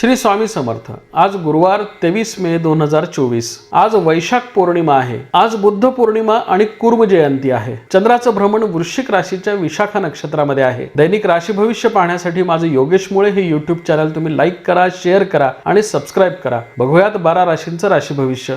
श्री स्वामी समर्थ आज गुरुवार तेवीस मे दोन हजार चोवीस. आज वैशाख पौर्णिमा आहे. आज बुद्ध पौर्णिमा आणि कुर्म जयंती आहे. चंद्राचं भ्रमण वृश्चिक राशीच्या विशाखा नक्षत्रामध्ये आहे. दैनिक राशी भविष्य पाहण्यासाठी माझं योगेश मुळे हे युट्यूब चॅनल तुम्ही लाईक करा शेअर करा आणि सबस्क्राईब करा. बघूयात बारा राशींचं राशी भविष्य.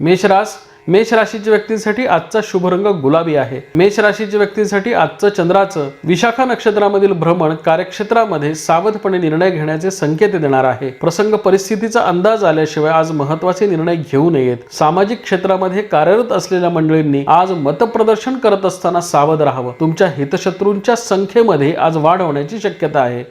मेष रास मेष राशीच्या व्यक्तींसाठी आजचा शुभ रंग गुलाबी आहे. मेष राशीच्या व्यक्तींसाठी आजचं चंद्राचं विशाखा नक्षत्रामधील भ्रमण कार्यक्षेत्रामध्ये सावधपणे निर्णय घेण्याचे संकेत देणार आहे. प्रसंग परिस्थितीचा अंदाज आल्याशिवाय आज महत्त्वाचे निर्णय घेऊ नयेत. सामाजिक क्षेत्रामध्ये कार्यरत असलेल्या मंडळींनी आज मतप्रदर्शन करत असताना सावध राहावं. तुमच्या हितशत्रूंच्या संख्येमध्ये आज वाढ होण्याची शक्यता आहे.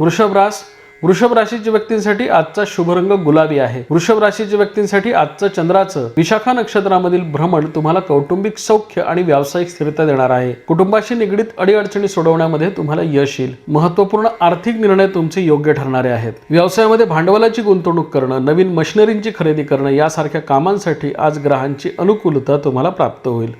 वृषभ रास वृषभ राशीच्या व्यक्तींसाठी आजचा शुभ रंग गुलाबी आहे. वृषभ राशीच्या व्यक्तींसाठी आजचं चंद्राचं विशाखा नक्षत्रामधील भ्रमण तुम्हाला कौटुंबिक सौख्य आणि व्यावसायिक स्थिरता देणार आहे. कुटुंबाशी निगडीत अडीअडचणी सोडवण्यामध्ये तुम्हाला यश येईल. महत्त्वपूर्ण आर्थिक निर्णय तुमचे योग्य ठरणारे आहेत. व्यवसायामध्ये भांडवलाची गुंतवणूक करणं नवीन मशिनरींची खरेदी करणं यासारख्या कामांसाठी आज ग्रहांची अनुकूलता तुम्हाला प्राप्त होईल.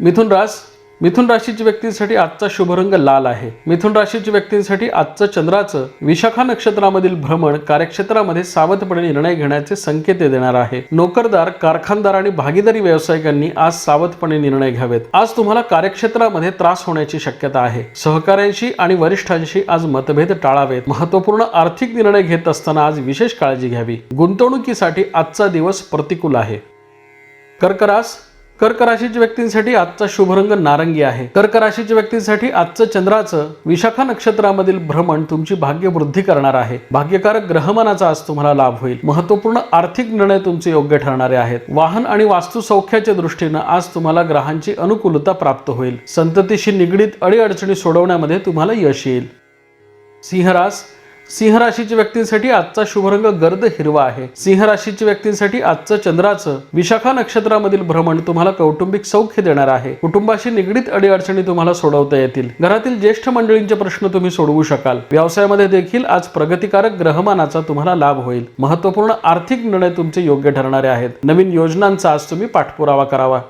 मिथुन रास मिथुन राशीच्या व्यक्तींसाठी आजचा शुभरंग लाल आहे. मिथुन राशीच्या व्यक्तींसाठी आजचं चंद्राचं विशाखा नक्षत्रामधील भ्रमण कार्यक्षेत्रामध्ये सावधपणे निर्णय घेण्याचे संकेत देणार आहे. नोकरदार कारखानदार आणि भागीदारी व्यावसायिकांनी आज सावधपणे निर्णय घ्यावेत. आज तुम्हाला कार्यक्षेत्रामध्ये त्रास होण्याची शक्यता आहे. सहकाऱ्यांशी आणि वरिष्ठांशी आज मतभेद टाळावेत. महत्त्वपूर्ण आर्थिक निर्णय घेत असताना आज विशेष काळजी घ्यावी. गुंतवणुकीसाठी आजचा दिवस प्रतिकूल आहे. कर्करास कर्क राशीच्या व्यक्तींसाठी आजचा शुभरंग नारंगी आहे. कर्क राशीच्या व्यक्तींसाठी आजचं चंद्राचं विशाखा नक्षत्रामधील भ्रमण तुमची भाग्य वृद्धी करणार आहे. भाग्यकारक ग्रहमानाचा आज तुम्हाला लाभ होईल. महत्त्वपूर्ण आर्थिक निर्णय तुमचे योग्य ठरणारे आहेत. वाहन आणि वास्तू सौख्याच्या दृष्टीनं आज तुम्हाला ग्रहांची अनुकूलता प्राप्त होईल. संततीशी निगडीत अडीअडचणी सोडवण्यामध्ये तुम्हाला यश येईल. सिंहरास सिंह राशीच्या व्यक्तींसाठी आजचा शुभरंग गर्द हिरवा आहे. सिंह राशीच्या व्यक्तींसाठी आजचं चंद्राचं विशाखा नक्षत्रामधील भ्रमण तुम्हाला कौटुंबिक सौख्य देणार आहे. कुटुंबाशी निगडीत अडीअडचणी तुम्हाला सोडवता येतील. घरातील ज्येष्ठ मंडळींचे प्रश्न तुम्ही सोडवू शकाल. व्यवसायामध्ये देखील आज प्रगतिकारक ग्रहमानाचा तुम्हाला लाभ होईल. महत्त्वपूर्ण आर्थिक निर्णय तुमचे योग्य ठरणारे आहेत. नवीन योजनांचा आज तुम्ही पाठपुरावा करावा.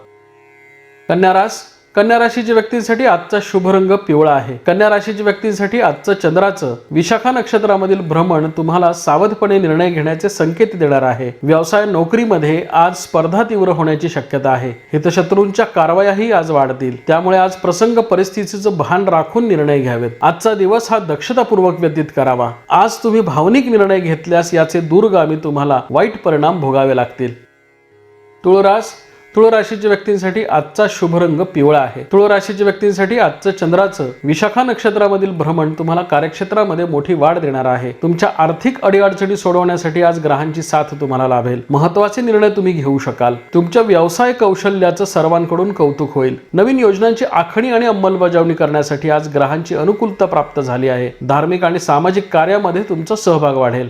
कन्या रास कन्या राशीच्या व्यक्तींसाठी आजचा शुभ रंग पिवळा आहे. कन्या राशीच्या व्यक्तींसाठी आजचं चंद्राचं विशाखा नक्षत्रामधील भ्रमण तुम्हाला सावधपणे निर्णय घेण्याचे संकेत देणार आहे. व्यवसाय नोकरीमध्ये आज स्पर्धा तीव्र होण्याची शक्यता आहे. हितशत्रूंच्या कारवायाही आज वाढतील. त्यामुळे आज प्रसंग परिस्थितीचं भान राखून निर्णय घ्यावेत. आजचा दिवस हा दक्षतापूर्वक व्यतीत करावा. आज तुम्ही भावनिक निर्णय घेतल्यास याचे दूरगामी तुम्हाला वाईट परिणाम भोगावे लागतील. तुळरास तुळ राशीच्या व्यक्तींसाठी आजचा शुभ रंग पिवळा आहे. तुळ राशीच्या व्यक्तींसाठी आजचं चंद्राचं विशाखा नक्षत्रामधील भ्रमण तुम्हाला कार्यक्षेत्रामध्ये मोठी वाढ देणार आहे. तुमच्या आर्थिक अडीअडचणी सोडवण्यासाठी आज ग्रहांची साथ तुम्हाला लाभेल. महत्त्वाचे निर्णय तुम्ही घेऊ शकाल. तुमच्या व्यवसाय कौशल्याचं सर्वांकडून कौतुक होईल. नवीन योजनांची आखणी आणि अंमलबजावणी करण्यासाठी आज ग्रहांची अनुकूलता प्राप्त झाली आहे. धार्मिक आणि सामाजिक कार्यामध्ये तुमचा सहभाग वाढेल.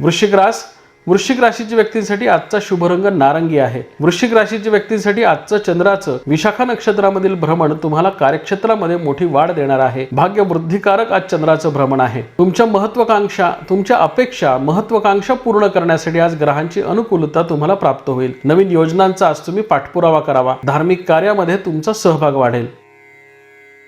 वृश्चिक रास वृश्चिक राशीच्या व्यक्तींसाठी आजचा शुभ रंग नारंगी आहे. वृश्चिक राशीच्या व्यक्तींसाठी आजचं चंद्राचं विशाखा नक्षत्रामधील भ्रमण तुम्हाला कार्यक्षेत्रामध्ये मोठी वाढ देणार आहे. भाग्य वृद्धिकारक आज चंद्राचं भ्रमण आहे. तुमच्या महत्वाकांक्षा तुमच्या अपेक्षा महत्वाकांक्षा पूर्ण करण्यासाठी आज ग्रहांची अनुकूलता तुम्हाला प्राप्त होईल. नवीन योजनांचा आज तुम्ही पाठपुरावा करावा. धार्मिक कार्यामध्ये तुमचा सहभाग वाढेल.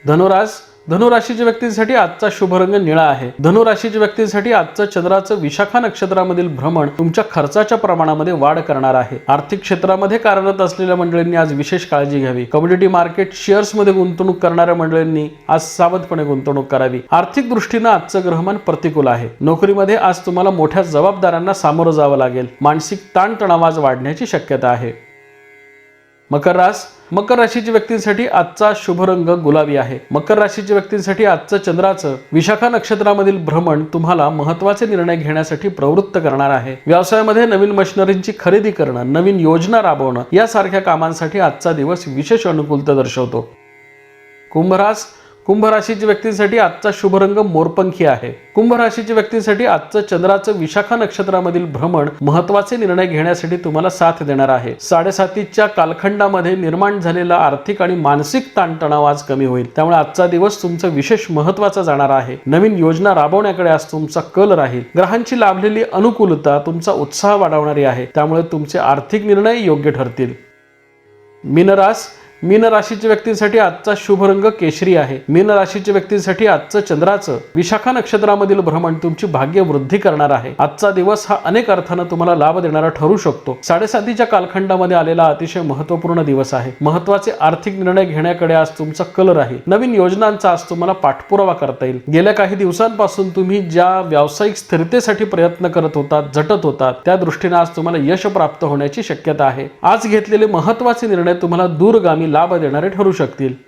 धनुराज धनुराशीच्या व्यक्तींसाठी आजचा शुभ रंग निळा आहे. धनुराशीच्या व्यक्तींसाठी आजचं चंद्राचं विशाखा नक्षत्रामधील भ्रमण तुमच्या खर्चाच्या प्रमाणामध्ये वाढ करणार आहे. आर्थिक क्षेत्रामध्ये कार्यरत असलेल्या मंडळींनी आज विशेष काळजी घ्यावी. कम्युनिटी मार्केट शेअर्समध्ये गुंतवणूक करणाऱ्या मंडळींनी आज सावधपणे गुंतवणूक करावी. आर्थिक दृष्टीनं आजचं ग्रहमान प्रतिकूल आहे. नोकरीमध्ये आज तुम्हाला मोठ्या जबाबदाऱ्यांना सामोरं जावं लागेल. मानसिक ताणतणाव आज वाढण्याची शक्यता आहे. मकर रास मकर राशीच्या व्यक्तींसाठी आजचा शुभ रंग गुलाबी आहे. मकर राशीच्या व्यक्तींसाठी आजचं चंद्राचं विशाखा नक्षत्रामधील भ्रमण तुम्हाला महत्त्वाचे निर्णय घेण्यासाठी प्रवृत्त करणार आहे. व्यवसायामध्ये नवीन मशिनरींची खरेदी करणं नवीन योजना राबवणं यासारख्या कामांसाठी आजचा दिवस विशेष अनुकूलता दर्शवतो. कुंभरास कुंभ राशीच्या व्यक्तींसाठी आजचा शुभ रंग मोरपंखी आहे. कुंभ राशीच्या व्यक्तींसाठी आजचं चंद्राचं विशाखा नक्षत्रामधील भ्रमण महत्त्वाचे निर्णय घेण्यासाठी तुम्हाला साथ देणार आहे. साडेसातीच्या कालखंडामध्ये निर्माण झालेला आर्थिक आणि मानसिक ताणतणाव आज कमी होईल. त्यामुळे आजचा दिवस तुमचा विशेष महत्त्वाचा जाणार आहे. नवीन योजना राबवण्याकडे आज तुमचा कल राहील. ग्रहांची लाभलेली अनुकूलता तुमचा उत्साह वाढवणारी आहे. त्यामुळे तुमचे आर्थिक निर्णय योग्य ठरतील. मिनरास मीन राशीच्या व्यक्तींसाठी आजचा शुभ रंग केशरी आहे. मीन राशीच्या व्यक्तींसाठी आजचं चंद्राचं विशाखा नक्षत्रामधील भ्रमण तुमची भाग्य वृद्धी करणार आहे. आजचा दिवस हा अनेक अर्थानं तुम्हाला लाभ देणारा ठरू शकतो. साडेसातीच्या कालखंडामध्ये आलेला अतिशय महत्त्वपूर्ण दिवस आहे. महत्त्वाचे आर्थिक निर्णय घेण्याकडे आज तुमचा कल राहील नवीन योजनांचा आज तुम्हाला पाठपुरावा करता येईल. गेल्या काही दिवसांपासून तुम्ही ज्या व्यावसायिक स्थिरतेसाठी प्रयत्न करत होतात झटत होतात त्या दृष्टीने आज तुम्हाला यश प्राप्त होण्याची शक्यता आहे. आज घेतलेले महत्त्वाचे निर्णय तुम्हाला दूरगामी लाभ देणारे ठरू शकतील.